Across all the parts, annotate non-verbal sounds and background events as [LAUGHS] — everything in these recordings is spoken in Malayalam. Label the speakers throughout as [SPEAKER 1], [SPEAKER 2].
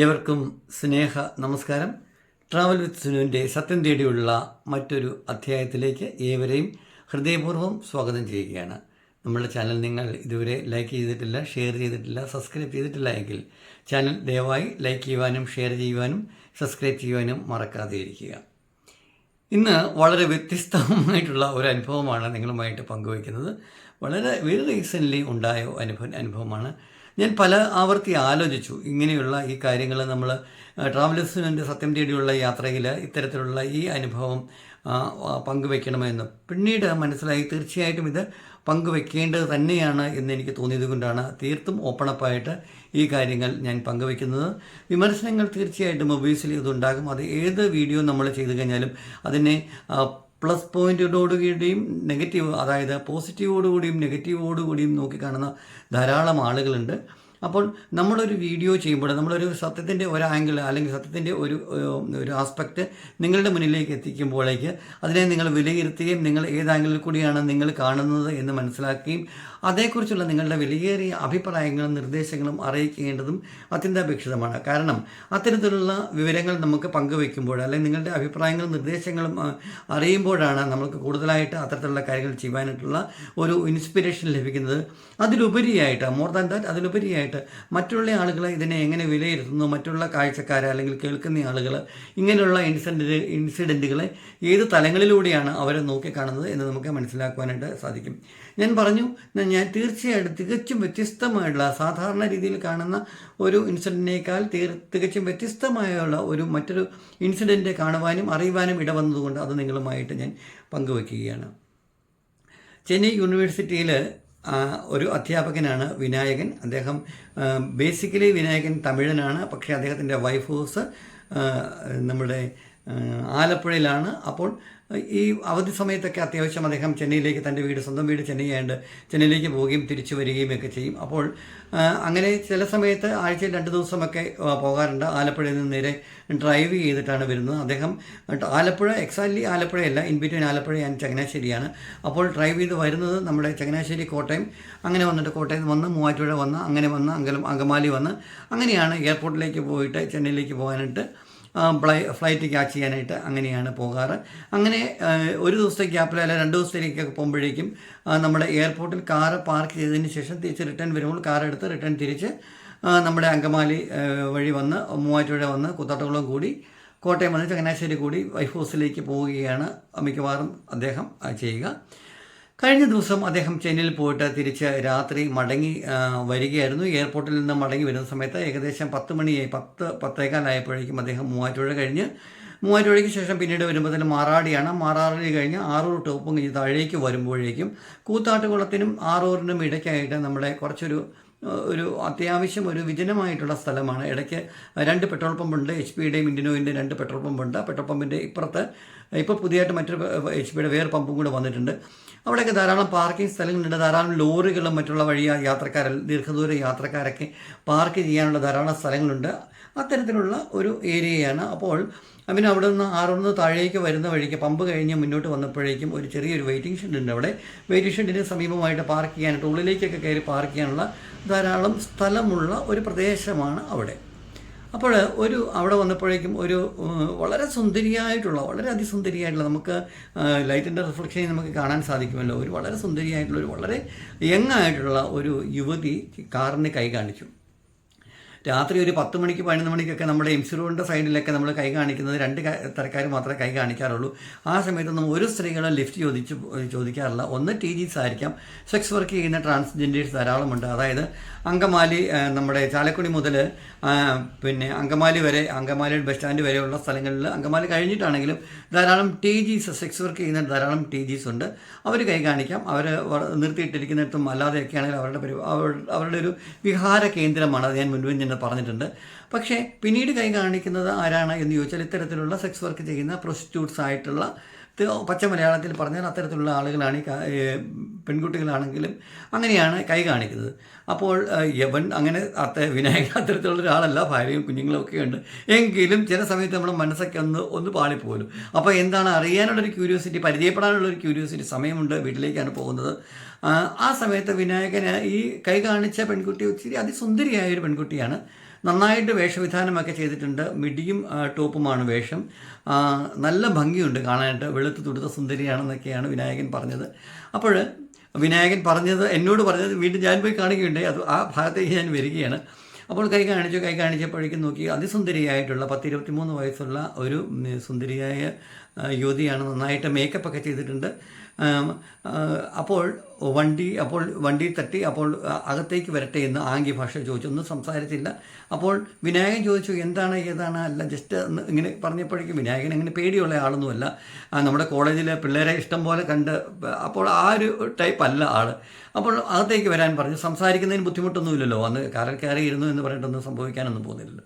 [SPEAKER 1] ഏവർക്കും സ്നേഹ നമസ്കാരം. ട്രാവൽ വിത്ത് സുനുവിന്റെ സത്യം തേടിയുള്ള മറ്റൊരു അധ്യായത്തിലേക്ക് ഏവരെയും ഹൃദയപൂർവം സ്വാഗതം ചെയ്യുകയാണ്. നമ്മുടെ ചാനൽ നിങ്ങൾ ഇതുവരെ ലൈക്ക് ചെയ്തിട്ടില്ല ഷെയർ ചെയ്തിട്ടില്ല സബ്സ്ക്രൈബ് ചെയ്തിട്ടില്ല എങ്കിൽ ചാനൽ ദയവായി ലൈക്ക് ചെയ്യുവാനും ഷെയർ ചെയ്യുവാനും സബ്സ്ക്രൈബ് ചെയ്യുവാനും മറക്കാതെ ഇരിക്കുക. ഇന്ന് വളരെ വ്യത്യസ്തമായിട്ടുള്ള ഒരു അനുഭവമാണ് നിങ്ങളുമായിട്ട് പങ്കുവയ്ക്കുന്നത്. വളരെ വെരി റീസെന്റ്ലി ഉണ്ടായ അനുഭവ അനുഭവമാണ് ഞാൻ പല ആവർത്തി ആലോചിച്ചു. ഇങ്ങനെയുള്ള ഈ കാര്യങ്ങൾ നമ്മൾ ട്രാവലേഴ്സിന്റെ സത്യം തേടിയുള്ള യാത്രയിൽ ഇത്തരത്തിലുള്ള ഈ അനുഭവം പങ്കുവെക്കണമെന്ന്. പിന്നീട് മനസ്സിലായി തീർച്ചയായിട്ടും ഇത് പങ്കുവെക്കേണ്ടത് തന്നെയാണ് എന്ന് എനിക്ക് തോന്നിയത് കൊണ്ടാണ് തീർത്തും ഓപ്പണപ്പായിട്ട് ഈ കാര്യങ്ങൾ ഞാൻ പങ്കുവെക്കുന്നത്. വിമർശനങ്ങൾ തീർച്ചയായിട്ടും ഒബീസിലി ഇതുണ്ടാകും. അത് ഏത് വീഡിയോ നമ്മൾ ചെയ്തു കഴിഞ്ഞാലും അതിനെ പ്ലസ് പോയിന്റോടുകൂടിയും നെഗറ്റീവ് അതായത് പോസിറ്റീവോടുകൂടിയും നെഗറ്റീവോടുകൂടിയും നോക്കിക്കാണുന്ന ധാരാളം ആളുകളുണ്ട്. അപ്പോൾ നമ്മളൊരു വീഡിയോ ചെയ്യുമ്പോൾ നമ്മളൊരു സത്യത്തിന്റെ ഒരു ആംഗിൾ അല്ലെങ്കിൽ സത്യത്തിന്റെ ഒരു ഒരു ആസ്പെക്റ്റ് നിങ്ങളുടെ മുന്നിലേക്ക് എത്തിക്കുമ്പോഴേക്ക് അതിനെ നിങ്ങൾ വിലയിരുത്തുകയും നിങ്ങൾ ഏത് ആംഗിളിൽ കൂടിയാണ് നിങ്ങൾ കാണുന്നത് എന്ന് മനസ്സിലാക്കുകയും അതേക്കുറിച്ചുള്ള നിങ്ങളുടെ വിലയേറിയ അഭിപ്രായങ്ങളും നിർദ്ദേശങ്ങളും അറിയിക്കേണ്ടതും അത്യന്താപേക്ഷിതമാണ്. കാരണം അത്തരത്തിലുള്ള വിവരങ്ങൾ നമുക്ക് പങ്കുവെക്കുമ്പോൾ അല്ലെങ്കിൽ നിങ്ങളുടെ അഭിപ്രായങ്ങളും നിർദ്ദേശങ്ങളും അറിയുമ്പോഴാണ് നമുക്ക് കൂടുതലായിട്ട് അത്തരത്തിലുള്ള കാര്യങ്ങൾ ചെയ്യുവാനായിട്ടുള്ള ഒരു ഇൻസ്പിറേഷൻ ലഭിക്കുന്നത്. അതിലുപരിയായിട്ട് മോർ ദാൻ ദാറ്റ് അതിലുപരിയായിട്ട് മറ്റുള്ള ആളുകൾ ഇതിനെ എങ്ങനെ വിലയിരുത്തുന്നു? മറ്റുള്ള കാഴ്ചക്കാർ അല്ലെങ്കിൽ കേൾക്കുന്ന ആളുകൾ ഇങ്ങനെയുള്ള ഇൻസിഡന്റ് ഇൻസിഡന്റുകളെ ഏത് തലങ്ങളിലൂടെയാണ് അവരെ നോക്കിക്കാണുന്നത് എന്ന് നമുക്ക് മനസ്സിലാക്കുവാനായിട്ട് സാധിക്കും. ഞാൻ പറഞ്ഞു ഞാൻ തീർച്ചയായിട്ടും തികച്ചും വ്യത്യസ്തമായിട്ടുള്ള സാധാരണ രീതിയിൽ കാണുന്ന ഒരു ഇൻസിഡന്റിനേക്കാൾ തീർ തികച്ചും വ്യത്യസ്തമായുള്ള ഒരു മറ്റൊരു ഇൻസിഡന്റ് കാണുവാനും അറിയുവാനും ഇടവന്നതുകൊണ്ട് അത് നിങ്ങളുമായിട്ട് ഞാൻ പങ്കുവയ്ക്കുകയാണ് ചെന്നൈ യൂണിവേഴ്സിറ്റിയിൽ ഒരു അധ്യാപകനാണ് വിനായകൻ. അദ്ദേഹം ബേസിക്കലി വിനായകൻ തമിഴനാണ്. പക്ഷേ അദ്ദേഹത്തിന്റെ വൈഫ് ഹൗസ് നമ്മുടെ ആലപ്പുഴയിലാണ്. അപ്പോൾ ഈ അവധി സമയത്തൊക്കെ അത്യാവശ്യം അദ്ദേഹം ചെന്നൈയിലേക്ക് തന്റെ വീട് സ്വന്തം വീട് ചെന്നൈ ആയതുകൊണ്ട് ചെന്നൈയിലേക്ക് പോവുകയും തിരിച്ചു വരികയും ഒക്കെ ചെയ്യും. അപ്പോൾ അങ്ങനെ ചില സമയത്ത് ആഴ്ചയിൽ രണ്ട് ദിവസമൊക്കെ പോകാറുണ്ട്. ആലപ്പുഴയിൽ നിന്ന് നേരെ ഡ്രൈവ് ചെയ്തിട്ടാണ് വരുന്നത്. അദ്ദേഹം ആലപ്പുഴ എക്സാക്ട്ലി ആലപ്പുഴയല്ല ഇൻ ബിറ്റ്വീൻ ആലപ്പുഴ ആൻഡ് ചങ്ങനാശ്ശേരിയാണ്. അപ്പോൾ ഡ്രൈവ് ചെയ്ത് വരുന്നത് നമ്മുടെ ചങ്ങനാശ്ശേരി കോട്ടയം അങ്ങനെ വന്നിട്ട് കോട്ടയം വന്ന് മൂവാറ്റുപുഴ വന്ന് അങ്ങനെ വന്ന് അങ്കലം അങ്കമാലി വന്ന് അങ്ങനെയാണ് എയർപോർട്ടിലേക്ക് പോയിട്ട് ചെന്നൈയിലേക്ക് പോകാനായിട്ട് ഫ്ലൈ ഫ്ലൈറ്റ് ക്യാച്ച് ചെയ്യാനായിട്ട് അങ്ങനെയാണ് പോകാറ്. അങ്ങനെ ഒരു ദിവസത്തെ ഗ്യാപ്പിൽ അല്ല രണ്ട് ദിവസത്തേക്കൊക്കെ പോകുമ്പോഴേക്കും നമ്മുടെ എയർപോർട്ടിൽ കാറ് പാർക്ക് ചെയ്തതിന് ശേഷം തിരിച്ച് റിട്ടേൺ വരുമ്പോൾ കാർ എടുത്ത് റിട്ടേൺ തിരിച്ച് നമ്മുടെ അങ്കമാലി വഴി വന്ന് മൂവാറ്റുപുഴ വന്ന് കുത്താട്ടകുളം കൂടി കോട്ടയം വന്ന് ചങ്ങനാശ്ശേരി കൂടി വൈഫ് ഹൗസിലേക്ക് പോവുകയാണ് മിക്കവാറും അദ്ദേഹം ചെയ്യുക. കഴിഞ്ഞ ദിവസം അദ്ദേഹം ചെന്നൈയിൽ പോയിട്ട് തിരിച്ച് രാത്രി മടങ്ങി വരികയായിരുന്നു. എയർപോർട്ടിൽ നിന്ന് മടങ്ങി വരുന്ന സമയത്ത് ഏകദേശം പത്ത് മണിയായി പത്ത് പത്തേക്കാലായപ്പോഴേക്കും അദ്ദേഹം മൂവാറ്റുപുഴ കഴിഞ്ഞ് മൂവാറ്റുപുഴയ്ക്ക് ശേഷം പിന്നീട് വരുമ്പോൾ തന്നെ മാറാടിയാണ്. മാറാടി കഴിഞ്ഞ് ആറൂർ ടോപ്പും കഴിഞ്ഞ് താഴേക്ക് വരുമ്പോഴേക്കും കൂത്താട്ടുകുളത്തിനും ആറൂറിനും ഇടയ്ക്കായിട്ട് നമ്മുടെ കുറച്ചൊരു ഒരു അത്യാവശ്യം ഒരു വിജനമായിട്ടുള്ള സ്ഥലമാണ്. ഇടയ്ക്ക് രണ്ട് പെട്രോൾ പമ്പുണ്ട് എച്ച് പിയുടെയും ഇന്ത്യനോയിന്റെ രണ്ട് പെട്രോൾ പമ്പുണ്ട് പെട്രോൾ പമ്പിന്റെ ഇപ്പുറത്ത് ഇപ്പോൾ പുതിയതായിട്ട് മറ്റൊരു എച്ച് പിയുടെ വേറെ പമ്പും കൂടെ വന്നിട്ടുണ്ട്. അവിടെയൊക്കെ ധാരാളം പാർക്കിംഗ് സ്ഥലങ്ങളുണ്ട്. ധാരാളം ലോറികളും മറ്റുള്ള വഴി യാത്രക്കാർ ദീർഘദൂര യാത്രക്കാരൊക്കെ പാർക്ക് ചെയ്യാനുള്ള ധാരാളം സ്ഥലങ്ങളുണ്ട്. അത്തരത്തിലുള്ള ഒരു ഏരിയയാണ്. അപ്പോൾ പിന്നെ അവിടെ നിന്ന് ആറുന്ന് താഴേക്ക് വരുന്ന വഴിക്ക് പമ്പ് കഴിഞ്ഞ് മുന്നോട്ട് വന്നപ്പോഴേക്കും ഒരു ചെറിയൊരു വെയിറ്റിംഗ് ഷെഡ് ഉണ്ട് അവിടെ. വെയിറ്റിംഗ് ഷെഡിന് സമീപമായിട്ട് പാർക്ക് ചെയ്യാനായിട്ട് ഉള്ളിലേക്കൊക്കെ കയറി പാർക്ക് ചെയ്യാനുള്ള ധാരാളം സ്ഥലമുള്ള ഒരു പ്രദേശമാണ് അവിടെ. അപ്പോൾ ഒരു അവിടെ വന്നപ്പോഴേക്കും ഒരു വളരെ സുന്ദരിയായിട്ടുള്ള വളരെ അതിസുന്ദരിയായിട്ടുള്ള നമുക്ക് ലൈറ്റിന്റെ റിഫ്ലക്ഷൻ നമുക്ക് കാണാൻ സാധിക്കുമല്ലോ. ഒരു വളരെ സുന്ദരിയായിട്ടുള്ള ഒരു വളരെ യങ് ആയിട്ടുള്ള ഒരു യുവതി കാറിന് കൈ കാണിച്ചു. രാത്രി ഒരു പത്ത് മണിക്ക് പതിനൊന്ന് മണിക്കൊക്കെ നമ്മുടെ എം സി റോഡിന്റെ സൈഡിലൊക്കെ നമ്മൾ കൈ കാണിക്കുന്നത് രണ്ട് തരക്കാർ മാത്രമേ കൈ കാണിക്കാറുള്ളൂ. ആ സമയത്തൊന്നും ഒരു സ്ത്രീകളെ ലിഫ്റ്റ് ചോദിച്ച് ചോദിക്കാറില്ല. ഒന്ന് ടി ജീസ് ആയിരിക്കാം. സെക്സ് വർക്ക് ചെയ്യുന്ന ട്രാൻസ്ജെൻഡേഴ്സ് ധാരാളമുണ്ട്. അതായത് അങ്കമാലി നമ്മുടെ ചാലക്കുടി മുതൽ പിന്നെ അങ്കമാലി വരെ അങ്കമാലി ബസ് സ്റ്റാൻഡ് വരെയുള്ള സ്ഥലങ്ങളിൽ അങ്കമാലി കഴിഞ്ഞിട്ടാണെങ്കിലും ധാരാളം ടി ജീസ് സെക്സ് വർക്ക് ചെയ്യുന്ന ധാരാളം ടി ജീസ് ഉണ്ട്. അവർ കൈ കാണിക്കാം. അവർ നിർത്തിയിട്ടിരിക്കുന്നിടത്തും അല്ലാതെയൊക്കെ ആണെങ്കിൽ അവരുടെ പരി അവരുടെ ഒരു വിഹാര കേന്ദ്രമാണ് അത് ഞാൻ മുൻപ് ഞാൻ പറഞ്ഞിട്ടുണ്ട്. പക്ഷേ പിന്നീട് കൈ കാണിക്കുന്നത് ആരാണ് എന്ന് ചോദിച്ചാൽ ഇത്തരത്തിലുള്ള സെക്സ് വർക്ക് ചെയ്യുന്ന പ്രൊസ്റ്റിറ്റ്യൂട്ട്സ് ആയിട്ടുള്ള പച്ച മലയാളത്തിൽ പറഞ്ഞാൽ അത്തരത്തിലുള്ള ആളുകളാണ് ഈ പെൺകുട്ടികളാണെങ്കിലും അങ്ങനെയാണ് കൈ കാണിക്കുന്നത്. അപ്പോൾ യവൻ അങ്ങനെ അത്ത വിനായക അത്തരത്തിലുള്ള ഒരാളല്ല ഭാര്യയും കുഞ്ഞുങ്ങളും ഒക്കെ ഉണ്ട്. എങ്കിലും ചില സമയത്ത് നമ്മുടെ മനസ്സൊക്കെ ഒന്ന് ഒന്ന് പാളിപ്പോലും. അപ്പോൾ എന്താണ് അറിയാനുള്ളൊരു ക്യൂരിയോസിറ്റി പരിചയപ്പെടാനുള്ളൊരു ക്യൂരിയോസിറ്റി സമയമുണ്ട് വീട്ടിലേക്കാണ് പോകുന്നത്. ആ, സമയത്ത് വിനായകന് ഈ കൈ കാണിച്ച പെൺകുട്ടി ഒത്തിരി അതിസുന്ദരിയായ ഒരു പെൺകുട്ടിയാണ്. നന്നായിട്ട് വേഷവിധാനമൊക്കെ ചെയ്തിട്ടുണ്ട്. മിടിയും ടോപ്പുമാണ് വേഷം. നല്ല ഭംഗിയുണ്ട് കാണാനായിട്ട്. വെളുത്ത് തുടുത്ത സുന്ദരിയാണെന്നൊക്കെയാണ് വിനായകൻ പറഞ്ഞത്. അപ്പോൾ വിനായകൻ പറഞ്ഞത് എന്നോട് പറഞ്ഞത് വീണ്ടും ഞാൻ പോയി കാണുകയുണ്ടായി. അത് ആ ഭാഗത്തേക്ക് ഞാൻ വരികയാണ്. അപ്പോൾ കൈ കാണിച്ചു കൈ കാണിച്ചപ്പോഴേക്കും നോക്കി അതിസുന്ദരിയായിട്ടുള്ള പത്ത് ഇരുപത്തിമൂന്ന് വയസ്സുള്ള ഒരു സുന്ദരിയായ യുവതിയാണ് നന്നായിട്ട് മേക്കപ്പൊക്കെ ചെയ്തിട്ടുണ്ട്. അപ്പോൾ വണ്ടി അപ്പോൾ വണ്ടി തട്ടി അപ്പോൾ അകത്തേക്ക് വരട്ടെ എന്ന് ആംഗ്യ ഭാഷ ചോദിച്ചു. ഒന്നും സംസാരിച്ചില്ല. അപ്പോൾ വിനായകൻ ചോദിച്ചു എന്താണ് ഏതാണ്? അല്ല ജസ്റ്റ് ഇങ്ങനെ പറഞ്ഞപ്പോഴേക്കും വിനായകൻ അങ്ങനെ പേടിയുള്ള ആളൊന്നുമല്ല. നമ്മുടെ കോളേജിലെ പിള്ളേരെ ഇഷ്ടം പോലെ കണ്ട് അപ്പോൾ ആ ഒരു ടൈപ്പ് അല്ല ആൾ അപ്പോൾ അകത്തേക്ക് വരാൻ പറഞ്ഞു. സംസാരിക്കുന്നതിന് ബുദ്ധിമുട്ടൊന്നുമില്ലല്ലോ. അന്ന് കാറിൽ കയറി ഇരുന്നു എന്ന് പറഞ്ഞിട്ടൊന്നും സംഭവിക്കാനൊന്നും പോകുന്നില്ലല്ലോ.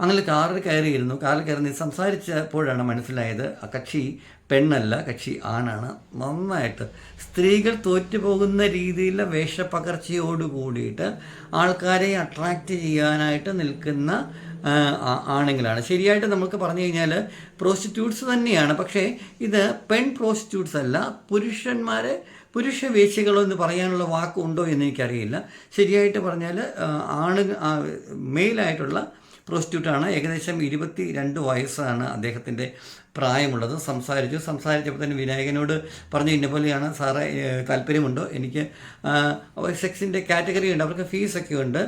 [SPEAKER 1] അങ്ങനെ കാറിൽ കയറിയിരുന്നു. കാറിൽ കയറി സംസാരിച്ചപ്പോഴാണ് മനസ്സിലായത് ആ കക്ഷി പെണ്ണല്ല കക്ഷി ആണാണ്. നന്നായിട്ട് സ്ത്രീകൾ തോറ്റുപോകുന്ന രീതിയിലുള്ള വേഷപ്പകർച്ചയോട് കൂടിയിട്ട് ആൾക്കാരെ അട്രാക്റ്റ് ചെയ്യാനായിട്ട് നിൽക്കുന്ന ആ, ആ- ആണുങ്ങളാണ്. ശരിയായിട്ട് നമുക്ക് പറഞ്ഞു കഴിഞ്ഞാൽ പ്രോസ്റ്റിറ്റ്യൂട്ട്സ് തന്നെയാണ്. പക്ഷേ ഇത് പെൺ പ്രോസ്റ്റിറ്റ്യൂട്ട്സ് അല്ല പുരുഷന്മാരെ പുരുഷ വേശ്യകളോ എന്ന് പറയാനുള്ള വാക്കുണ്ടോ എന്ന് എനിക്കറിയില്ല. ശരിയായിട്ട് പറഞ്ഞാൽ ആണ് മെയിലായിട്ടുള്ള പ്രോസ്റ്റിറ്റ്യൂട്ടാണ്. ഏകദേശം ഇരുപത്തി രണ്ട് വയസ്സാണ് അദ്ദേഹത്തിന്റെ പ്രായമുള്ളത്. സംസാരിച്ചു. സംസാരിച്ചപ്പോൾ തന്നെ വിനായകനോട് പറഞ്ഞു ഇന്ന പോലെയാണ് സാറേ താല്പര്യമുണ്ടോ? എനിക്ക് സെക്സിന്റെ കാറ്റഗറി ഉണ്ട്. അവർക്ക് ഫീസൊക്കെ ഉണ്ട്.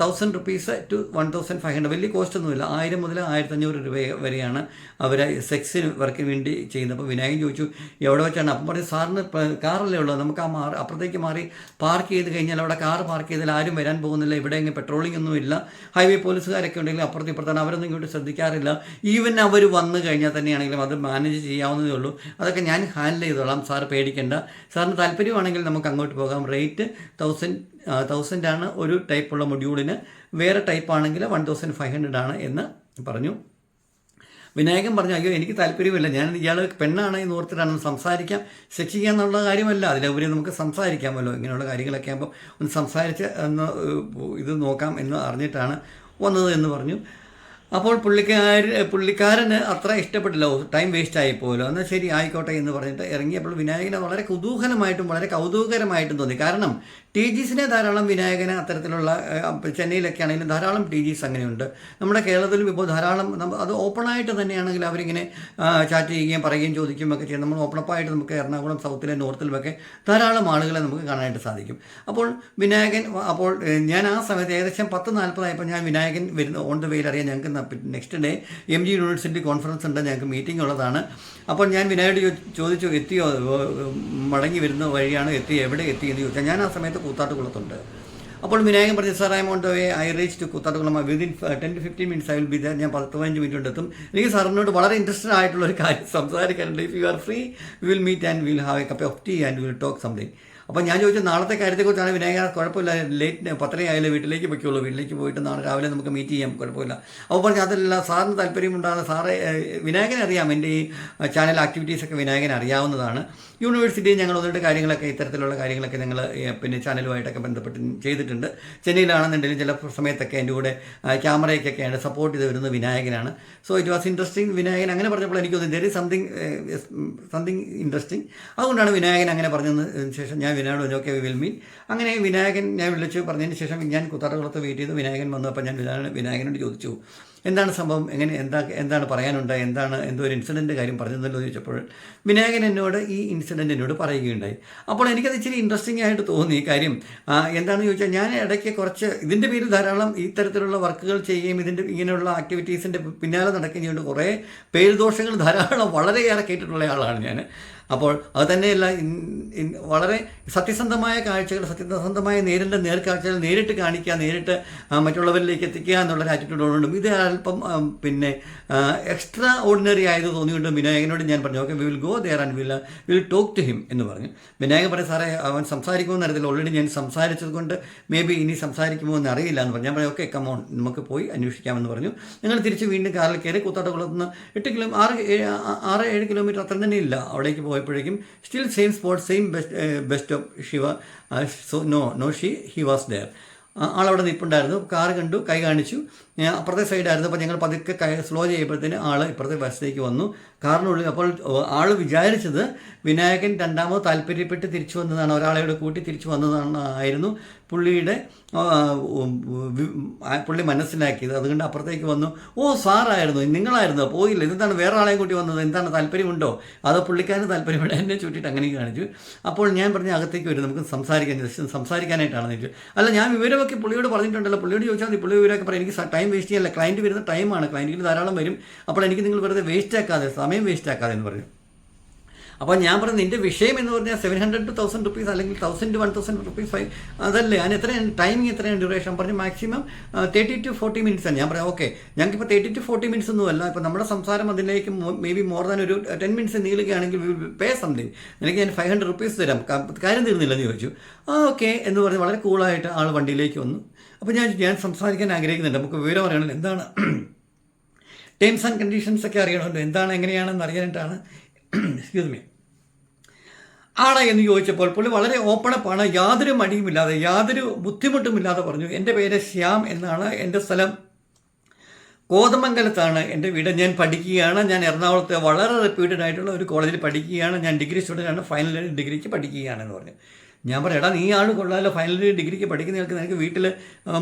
[SPEAKER 1] Thousand rupees to one thousand five hundred വലിയ കോസ്റ്റ് ഒന്നുമില്ല. ആയിരം മുതൽ ആയിരത്തഞ്ഞൂറ് രൂപ വരെയാണ് അവർ സെക്സിന് വർക്കിന് വേണ്ടി ചെയ്യുന്നത്. അപ്പോൾ വിനായകൻ ചോദിച്ചു എവിടെ വെച്ചാണ്? അപ്പം പറഞ്ഞു സാറിന് കാറല്ലേ ഉള്ളത് നമുക്ക് ആ മാറി അപ്പുറത്തേക്ക് മാറി പാർക്ക് ചെയ്ത് കഴിഞ്ഞാൽ അവിടെ കാർ പാർക്ക് ചെയ്താൽ ആരും വരാൻ പോകുന്നില്ല. ഇവിടെ എങ്ങനെ പെട്രോളിംഗ് ഒന്നും ഇല്ല. ഹൈവേ പോലീസുകാരൊക്കെ ഉണ്ടെങ്കിൽ അപ്പുറത്ത് ഇപ്പുറത്താണ്. അവരൊന്നും ഇങ്ങോട്ട് ശ്രദ്ധിക്കാറില്ല. ഈവൻ അവർ വന്നു കഴിഞ്ഞാൽ തന്നെയാണെങ്കിലും അത് മാനേജ് ചെയ്യാവുന്നതേ ഉള്ളൂ. അതൊക്കെ ഞാൻ ഹാൻഡിൽ ചെയ്തോളാം. സാർ പേടിക്കേണ്ട. സാറിന് താല്പര്യമാണെങ്കിൽ നമുക്ക് അങ്ങോട്ട് പോകാം. റേറ്റ് തൗസൻഡ് തൗസൻഡ് ആണ് ഒരു ടൈപ്പുള്ള മൊഡ്യൂളിന് വേറെ ടൈപ്പ് ആണെങ്കിൽ വൺ തൗസൻഡ് ഫൈവ് ഹൺഡ്രഡ് ആണ് എന്ന് പറഞ്ഞു. വിനായകൻ പറഞ്ഞു അയ്യോ എനിക്ക് താല്പര്യമില്ല. ഞാൻ ഇയാൾ പെണ്ണാണ് എന്ന് ഓർത്തിട്ടാണ് സംസാരിക്കാം. ശിക്ഷിക്കുക എന്നുള്ള കാര്യമല്ല. അതിലുപരി നമുക്ക് സംസാരിക്കാമല്ലോ. ഇങ്ങനെയുള്ള കാര്യങ്ങളൊക്കെ ആകുമ്പോൾ ഒന്ന് സംസാരിച്ച് ഒന്ന് ഇത് നോക്കാം എന്ന് അറിഞ്ഞിട്ടാണ് വന്നത് എന്ന് പറഞ്ഞു. അപ്പോൾ പുള്ളിക്കാർ പുള്ളിക്കാരന് അത്ര ഇഷ്ടപ്പെട്ടില്ല. ടൈം വേസ്റ്റ് ആയി പോലോ എന്നാൽ ശരി ആയിക്കോട്ടെ എന്ന് പറഞ്ഞിട്ട് ഇറങ്ങിയപ്പോൾ വിനായകനെ വളരെ കുതൂഹലമായിട്ടും വളരെ കൗതുകകരമായിട്ടും തോന്നി. കാരണം ടി ജീസിനെ ധാരാളം വിനായകന് അത്തരത്തിലുള്ള ചെന്നൈയിലൊക്കെ ആണെങ്കിലും ധാരാളം ടി ജീസ് അങ്ങനെയുണ്ട്. നമ്മുടെ കേരളത്തിലും ഇപ്പോൾ ധാരാളം അത് ഓപ്പണായിട്ട് തന്നെയാണെങ്കിൽ അവരിങ്ങനെ ചാറ്റ് ചെയ്യുകയും പറയുകയും ചോദിക്കുകയും ഒക്കെ ചെയ്യും. നമ്മൾ ഓപ്പണപ്പായിട്ട് നമുക്ക് എറണാകുളം സൗത്തിലെ നോർത്തിലുമൊക്കെ ധാരാളം ആളുകളെ നമുക്ക് കാണാനായിട്ട് സാധിക്കും. അപ്പോൾ വിനായകൻ അപ്പോൾ ഞാൻ ആ സമയത്ത് ഏകദേശം പത്ത് നാൽപ്പതായപ്പോൾ ഞാൻ വിനായകൻ വരുന്ന ഓൺ ദ വെയിൽ അറിയാം ഞങ്ങൾക്ക് next day M G university conference ഉണ്ട് ഞങ്ങൾക്ക് മീറ്റിംഗ് ഉള്ളതാണ്. അപ്പോൾ ഞാൻ വിനായകോട് ചോ- ചോദിച്ചു എത്തിയോ? മടങ്ങി വരുന്ന വഴിയാണ് എത്തി എവിടെ എത്തി എന്ന് ചോദിച്ചാൽ ഞാൻ ആ സമയത്ത് കൂത്താട്ടുകുളത്തുണ്ട് അപ്പോൾ വിനായകൻ പറഞ്ഞു sir I am on the way I reach to Koothattukulam within ten to fifteen minutes I will be there ഞാൻ പത്ത് പതിനഞ്ച് മിനിറ്റ് കൊണ്ട് എത്തും എനിക്ക് സാറിനോട് വളരെ ഇൻട്രസ്റ്റഡ് ആയിട്ടുള്ള ഒരു കാര്യം സംസാരിക്കാനുണ്ട്. If you are free will meet and will have a cup of tea and will talk something അപ്പോൾ ഞാൻ ചോദിച്ചു നാളത്തെ കാര്യത്തെക്കുറിച്ചാണ് വിനായക? കുഴപ്പമില്ല. ലേറ്റ് പത്തരയായാലും വീട്ടിലേക്ക് പൊയ്ക്കുള്ളൂ. വീട്ടിലേക്ക് പോയിട്ട് നാളെ രാവിലെ നമുക്ക് മീറ്റ് ചെയ്യാം. കുഴപ്പമില്ല. അപ്പോൾ പറഞ്ഞു അതല്ല സാറിന് താല്പര്യമുണ്ടാകുന്ന സാറേ വിനായകനെ അറിയാം. എന്റെ ഈ ചാനൽ ആക്ടിവിറ്റീസൊക്കെ വിനായകൻ അറിയാവുന്നതാണ്. യൂണിവേഴ്സിറ്റിയിൽ ഞങ്ങൾ ഒന്നിട്ട് കാര്യങ്ങളൊക്കെ ഇത്തരത്തിലുള്ള കാര്യങ്ങളൊക്കെ ഞങ്ങൾ പിന്നെ ചാനലുമായിട്ടൊക്കെ ബന്ധപ്പെട്ട് ചെയ്തിട്ടുണ്ട്. ചെന്നൈയിലാണെന്നുണ്ടെങ്കിലും ചില സമയത്തൊക്കെ എന്റെ കൂടെ ക്യാമറയ്ക്കൊക്കെ ആണ് സപ്പോർട്ട് ചെയ്ത് വരുന്നത് വിനായകനാണ്. So it was interesting Vinayakan അങ്ങനെ പറഞ്ഞപ്പോൾ എനിക്ക് തോന്നി ദർ സംതിങ് സംതിങ് ഇൻട്രസ്റ്റിംഗ് അതുകൊണ്ടാണ് വിനായകൻ അങ്ങനെ പറഞ്ഞതിന് ശേഷം ഞാൻ വിനായകനോട് ഓക്കെ വിൽ മീൻ അങ്ങനെ വിനായകൻ ഞാൻ വിളിച്ച് പറഞ്ഞതിന് ശേഷം ഞാൻ കുത്താറകുളത്ത് വെയിറ്റ് ചെയ്ത്. വിനായകൻ വന്നു. അപ്പോൾ ഞാൻ വിനായകനോട് ചോദിച്ചു എന്താണ് സംഭവം? എങ്ങനെ എന്താ എന്താണ് പറയാനുണ്ട്? എന്താണ് എന്തോ ഒരു ഇൻസിഡന്റ് കാര്യം പറഞ്ഞതല്ലോ എന്ന് ചോദിച്ചപ്പോൾ വിനായകൻ എന്നോട് ഈ ഇൻസിഡന്റ് എന്നോട് പറയുകയുണ്ടായി. അപ്പോൾ എനിക്കത് ഇച്ചിരി ഇൻട്രസ്റ്റിംഗ് ആയിട്ട് തോന്നി ഈ കാര്യം. എന്താണെന്ന് ചോദിച്ചാൽ ഞാൻ ഇടയ്ക്ക് കുറച്ച് ഇതിന്റെ പേരിൽ ധാരാളം ഇത്തരത്തിലുള്ള തരത്തിലുള്ള വർക്കുകൾ ചെയ്യുകയും ഇതിന്റെ ഇങ്ങനെയുള്ള ആക്ടിവിറ്റീസിന്റെ പിന്നാലെ നടക്കുകയും ചെയ്യുന്നുണ്ട് കുറേ പേരുദോഷങ്ങൾ ധാരാളം വളരെയേറെ കേട്ടിട്ടുള്ള ആളാണ് ഞാൻ. അപ്പോൾ അത് തന്നെയല്ല വളരെ സത്യസന്ധമായ കാഴ്ചകൾ സത്യസന്ധമായ നേരിന്റെ നേർക്കാഴ്ചകൾ നേരിട്ട് കാണിക്കുക നേരിട്ട് മറ്റുള്ളവരിലേക്ക് എത്തിക്കുക എന്നുള്ളൊരു ആറ്റിറ്റ്യൂഡോടും ഇത് അല്പം പിന്നെ എക്സ്ട്രാ ഓർഡിനറി ആയത് തോന്നിയുകൊണ്ട് വിനായകനോട് ഞാൻ പറഞ്ഞു okay we will go there and will will talk to him എന്ന് പറഞ്ഞു. വിനായകൻ പറഞ്ഞു സാറേ അവൻ സംസാരിക്കുമെന്ന് അറിയത്തില്ല. ഓൾറെഡി ഞാൻ സംസാരിച്ചത് കൊണ്ട് മേ ബി ഇനി സംസാരിക്കുമോ എന്ന് അറിയില്ല എന്ന് പറഞ്ഞു. ഞാൻ പറഞ്ഞു ഓക്കെ കമോൺ നമുക്ക് പോയി അന്വേഷിക്കാമെന്ന് പറഞ്ഞു. ഞങ്ങൾ തിരിച്ച് വീണ്ടും കാറിൽ കയറി കൂത്താട്ടകുളത്ത് നിന്ന് എട്ട് കിലോ ആറ് ആറ് ഏഴ് കിലോമീറ്റർ അത്ര തന്നെ ഇല്ല. അവിടേക്ക് പോയപ്പോഴേക്കും still same spot same best best of Shiva so no no she he was there ആളവിടെ നിൽപ്പുണ്ടായിരുന്നു കാർ കണ്ടു കൈ കാണിച്ചു. അപ്പുറത്തെ സൈഡായിരുന്നു അപ്പോൾ ഞങ്ങൾ പതുക്കെ സ്ലോ ചെയ്യുമ്പോഴത്തേന് ആൾ ഇപ്പുറത്തെ ബസ്സിലേക്ക് വന്നു. കാറിനുള്ളിൽ അപ്പോൾ ആൾ വിചാരിച്ചത് വിനായകൻ രണ്ടാമത് താല്പര്യപ്പെട്ട് തിരിച്ചു വന്നതാണ്. ഒരാളെ കൂടെ കൂട്ടി തിരിച്ചു വന്നതാണ് ആയിരുന്നു പുള്ളിയുടെ പുള്ളി മനസ്സിലാക്കിയത്. അതുകൊണ്ട് അപ്പുറത്തേക്ക് വന്നു. ഓ സാറായിരുന്നു. നിങ്ങളായിരുന്നു. പോയില്ല? എന്താണ് വേറെ ആളെയും കൂട്ടി വന്നത്. എന്താണ്? താല്പര്യമുണ്ടോ? അതോ പുള്ളിക്കാരന് താല്പര്യമുണ്ടോ എന്നെ ചൂട്ടിയിട്ട് അങ്ങനെ കാണിച്ചു? അപ്പോൾ ഞാൻ പറഞ്ഞു അകത്തേക്ക് വരും. നമുക്ക് സംസാരിക്കാൻ ജസ്റ്റ് സംസാരിക്കാനായിട്ടാണെന്ന് ചോദിച്ചു അല്ല ഞാൻ വിവരമൊക്കെ പുള്ളിയോട് പറഞ്ഞിട്ടുണ്ടല്ലോ. പുള്ളിയോട് ചോദിച്ചാൽ മതി. പുള്ളി വിവരമൊക്കെ പറയും. എനിക്ക് ടൈം വേസ്റ്റ് ചെയ്യല്ല. ക്ലയന്റ് വരുന്ന ടൈമാണ് ക്ലയന്റിന് ധാരാളം വരും. അപ്പോൾ എനിക്ക് നിങ്ങൾ വെറുതെ വേസ്റ്റ് ആക്കാതെ സമയം വേസ്റ്റ് ആക്കാതെ എന്ന് പറഞ്ഞു അപ്പോൾ ഞാൻ പറഞ്ഞു നിന്റെ വിഷയം എന്ന് പറഞ്ഞാൽ seven hundred to thousand rupees അല്ലെങ്കിൽ thousand one thousand rupees five അതല്ലേ? ഞാൻ എത്രയാണ് ടൈമിങ് എത്രയാണ് ഡ്യൂറേഷൻ പറഞ്ഞു maximum thirty to forty minutes ആണ്. ഞാൻ പറയാം ഓക്കെ ഞങ്ങൾക്ക് ഇപ്പോൾ തേർട്ടി ടു ഫോർട്ടി മിനിറ്റ്സ് ഒന്നും അല്ല. ഇപ്പോൾ നമ്മുടെ സംസാരം അതിലേക്ക് മേ ബി മോർ ദാൻ ഒരു ടെൻ മിനിറ്റ്സ് നീളുകയാണെങ്കിൽ പേ സംതിങ് എനിക്ക് ഞാൻ ഫൈവ് ഹൺഡ്രഡ് റുപ്പീസ് തരാം. കാര്യം തീർന്നില്ലെന്ന് ചോദിച്ചു. ആ ഓക്കെ എന്ന് പറഞ്ഞ് വളരെ കൂളായിട്ട് ആൾ വണ്ടിയിലേക്ക് വന്നു. അപ്പോൾ ഞാൻ ഞാൻ സംസാരിക്കാൻ ആഗ്രഹിക്കുന്നുണ്ട്. നമുക്ക് വിവരം അറിയണം. എന്താണ് ടേംസ് ആൻഡ് കണ്ടീഷൻസ് ഒക്കെ അറിയണമല്ലോ. എന്താണ് എങ്ങനെയാണെന്ന് അറിയാനായിട്ടാണ് എക്സ്ക്യൂസ് മീ ആണോ എന്ന് ചോദിച്ചപ്പോൾ പുള്ളി വളരെ ഓപ്പണപ്പാണ് യാതൊരു മടിയുമില്ലാതെ യാതൊരു ബുദ്ധിമുട്ടുമില്ലാതെ പറഞ്ഞു എന്റെ പേര് ശ്യാം എന്നാണ്. എന്റെ സ്ഥലം കോതമംഗലത്താണ്. എന്റെ വീട് ഞാൻ പഠിക്കുകയാണ്. ഞാൻ എറണാകുളത്തെ വളരെ റെപ്യൂട്ടഡ് ആയിട്ടുള്ള ഒരു കോളേജിൽ പഠിക്കുകയാണ്. ഞാൻ ഡിഗ്രി സ്റ്റുഡന്റാണ് ഫൈനൽ ഡിഗ്രിക്ക് പഠിക്കുകയാണെന്ന് പറഞ്ഞു. ഞാൻ പറയാം എടാ നീ ആൾ കൊള്ളാലോ. ഫൈനൽ ഇയർ ഡിഗ്രിക്ക് പഠിക്കുന്നയാൾക്ക് നിനക്ക് വീട്ടിൽ